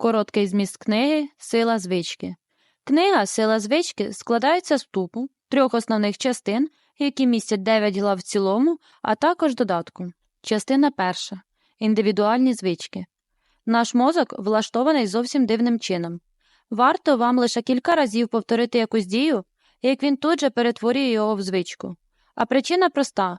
Короткий зміст книги Сила звички. Книга Сила звички складається з вступу, трьох основних частин, які містять 9 глав в цілому, а також додатку. Частина перша. Індивідуальні звички. Наш мозок влаштований зовсім дивним чином. Варто вам лише кілька разів повторити якусь дію, як він тут же перетворює його в звичку. А причина проста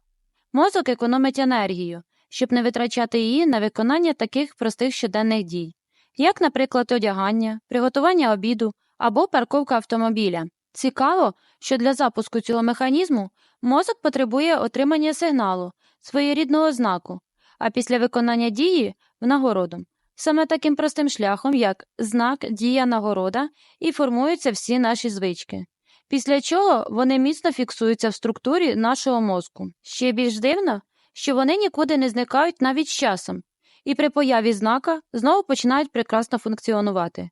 мозок економить енергію, щоб не витрачати її на виконання таких простих щоденних дій, як, наприклад, одягання, приготування обіду або парковка автомобіля. Цікаво, що для запуску цього механізму мозок потребує отримання сигналу, своєрідного знаку, а після виконання дії нагороду. Саме таким простим шляхом, як знак, дія, нагорода, і формуються всі наші звички. Після чого вони міцно фіксуються в структурі нашого мозку. Ще більш дивно, що вони нікуди не зникають навіть з часом, і при появі знака знову починають прекрасно функціонувати.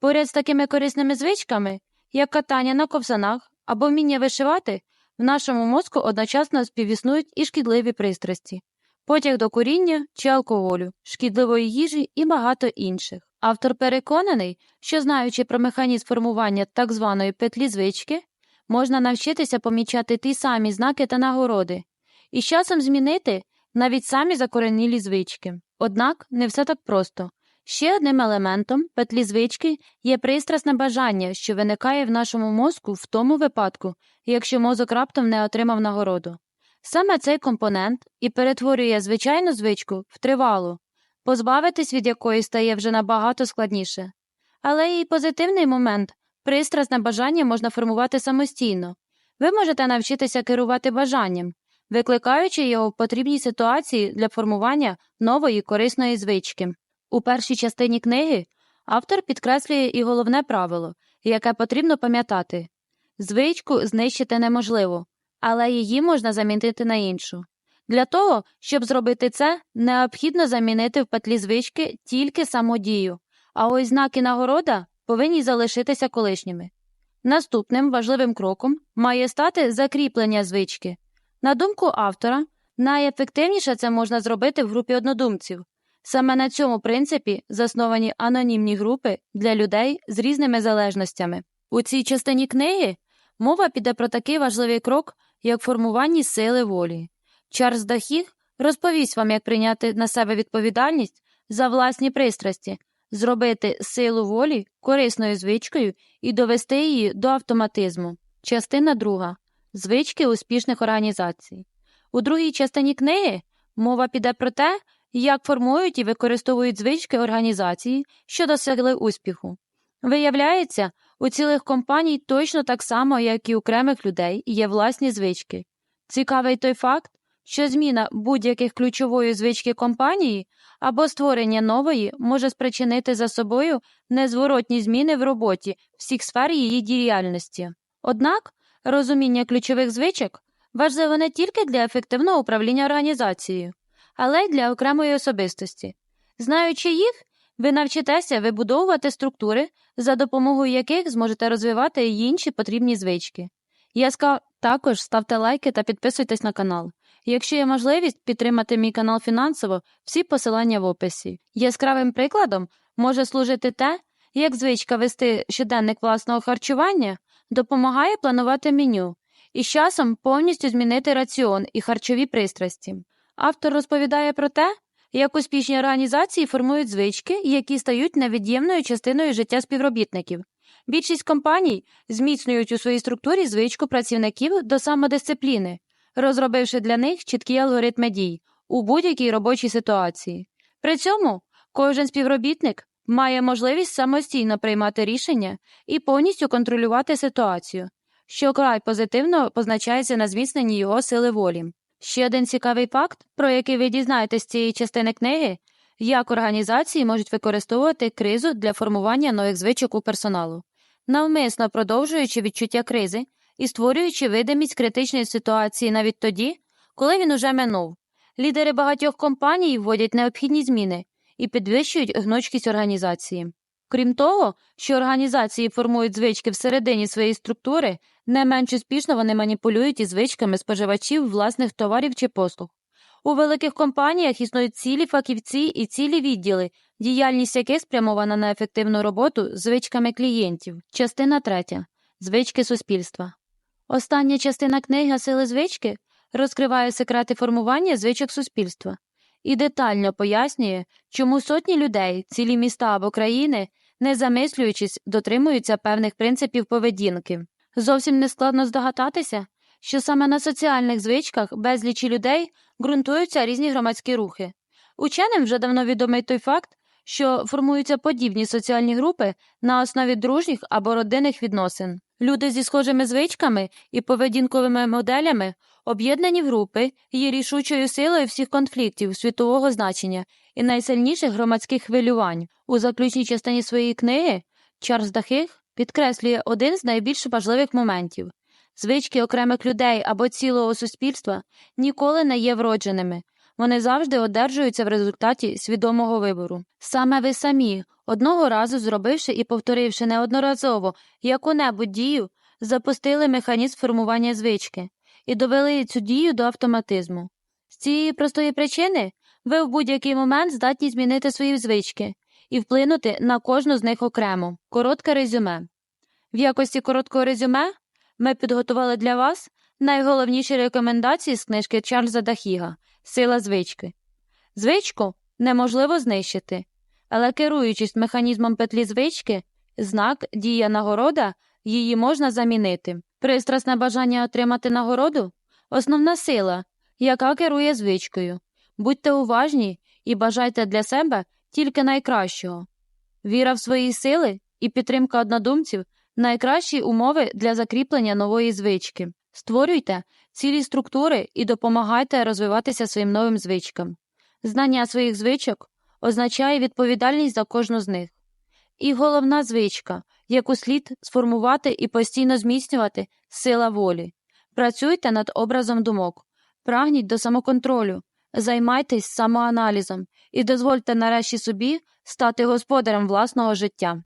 Поряд з такими корисними звичками, як катання на ковзанах або вміння вишивати, в нашому мозку одночасно співіснують і шкідливі пристрасті, потяг до куріння чи алкоголю, шкідливої їжі і багато інших. Автор переконаний, що знаючи про механізм формування так званої петлі звички, можна навчитися помічати ті самі знаки та нагороди, і з часом змінити навіть самі закоренілі звички. Однак не все так просто. Ще одним елементом петлі звички є пристрасне бажання, що виникає в нашому мозку в тому випадку, якщо мозок раптом не отримав нагороду. Саме цей компонент і перетворює звичайну звичку в тривалу, позбавитись від якої стає вже набагато складніше. Але і позитивний момент пристрасне бажання можна формувати самостійно. Ви можете навчитися керувати бажанням, викликаючи його в потрібній ситуації для формування нової корисної звички. У першій частині книги автор підкреслює і головне правило, яке потрібно пам'ятати звичку знищити неможливо, але її можна замінити на іншу. Для того, щоб зробити це, необхідно замінити в петлі звички тільки самодію, а ось знаки нагорода повинні залишитися колишніми. Наступним важливим кроком має стати закріплення звички. На думку автора, найефективніше це можна зробити в групі однодумців. Саме на цьому принципі засновані анонімні групи для людей з різними залежностями. У цій частині книги мова піде про такий важливий крок, як формування сили волі. Чарльз Дахіг розповість вам, як прийняти на себе відповідальність за власні пристрасті, зробити силу волі корисною звичкою і довести її до автоматизму. Частина друга звички успішних організацій. У другій частині книги мова піде про те, як формують і використовують звички організації, що досягли успіху. Виявляється, у цілих компаній точно так само, як і окремих людей, є власні звички. Цікавий той факт, що зміна будь-яких ключової звички компанії або створення нової може спричинити за собою незворотні зміни в роботі всіх сфер її діяльності. Однак розуміння ключових звичок важливо не тільки для ефективного управління організацією, але й для окремої особистості. Знаючи їх, ви навчитеся вибудовувати структури, за допомогою яких зможете розвивати й інші потрібні звички. Я сказав, також ставте лайки та підписуйтесь на канал. Якщо є можливість підтримати мій канал фінансово, всі посилання в описі. Яскравим прикладом може служити те, як звичка вести щоденник власного харчування допомагає планувати меню і з часом повністю змінити раціон і харчові пристрасті. Автор розповідає про те, як успішні організації формують звички, які стають невід'ємною частиною життя співробітників. Більшість компаній зміцнюють у своїй структурі звичку працівників до самодисципліни, розробивши для них чіткі алгоритми дій у будь-якій робочій ситуації. При цьому кожен співробітник має можливість самостійно приймати рішення і повністю контролювати ситуацію, що край позитивно позначається на зміцненні його сили волі. Ще один цікавий факт, про який ви дізнаєтесь з цієї частини книги, як організації можуть використовувати кризу для формування нових звичок у персоналу, навмисно продовжуючи відчуття кризи і створюючи видимість критичної ситуації навіть тоді, коли він уже минув. Лідери багатьох компаній вводять необхідні зміни і підвищують гнучкість організації. Крім того, що організації формують звички всередині своєї структури, не менш успішно вони маніпулюють із звичками споживачів власних товарів чи послуг. У великих компаніях існують цілі фахівці і цілі відділи, діяльність яких спрямована на ефективну роботу звичками клієнтів. Частина третя. Звички суспільства. Остання частина книги Сили звички розкриває секрети формування звичок суспільства і детально пояснює, чому сотні людей, цілі міста або країни, не замислюючись, дотримуються певних принципів поведінки. Зовсім не складно здогадатися, що саме на соціальних звичках безлічі людей ґрунтуються різні громадські рухи. Ученим вже давно відомий той факт, що формуються подібні соціальні групи на основі дружніх або родинних відносин. Люди зі схожими звичками і поведінковими моделями об'єднані в групи є рішучою силою всіх конфліктів світового значення і найсильніших громадських хвилювань. У заключній частині своєї книги Чарльз Дахих підкреслює один з найбільш важливих моментів звички окремих людей або цілого суспільства ніколи не є вродженими. Вони завжди одержуються в результаті свідомого вибору. Саме ви самі, одного разу зробивши і повторивши неодноразово яку-небудь дію, запустили механізм формування звички і довели цю дію до автоматизму. З цієї простої причини ви в будь-який момент здатні змінити свої звички і вплинути на кожну з них окремо. Коротке резюме. В якості короткого резюме ми підготували для вас найголовніші рекомендації з книжки Чарльза Дахіга Сила звички. Звичку неможливо знищити, але керуючись механізмом петлі звички, знак дія нагорода її можна замінити. Пристрасне бажання отримати нагороду основна сила, яка керує звичкою. Будьте уважні і бажайте для себе тільки найкращого. Віра в свої сили і підтримка однодумців найкращі умови для закріплення нової звички. Створюйте цілі структури і допомагайте розвиватися своїм новим звичкам. Знання своїх звичок означає відповідальність за кожну з них. І головна звичка, яку слід сформувати і постійно зміцнювати сила волі. Працюйте над образом думок, прагніть до самоконтролю, займайтесь самоаналізом і дозвольте нарешті собі стати господарем власного життя.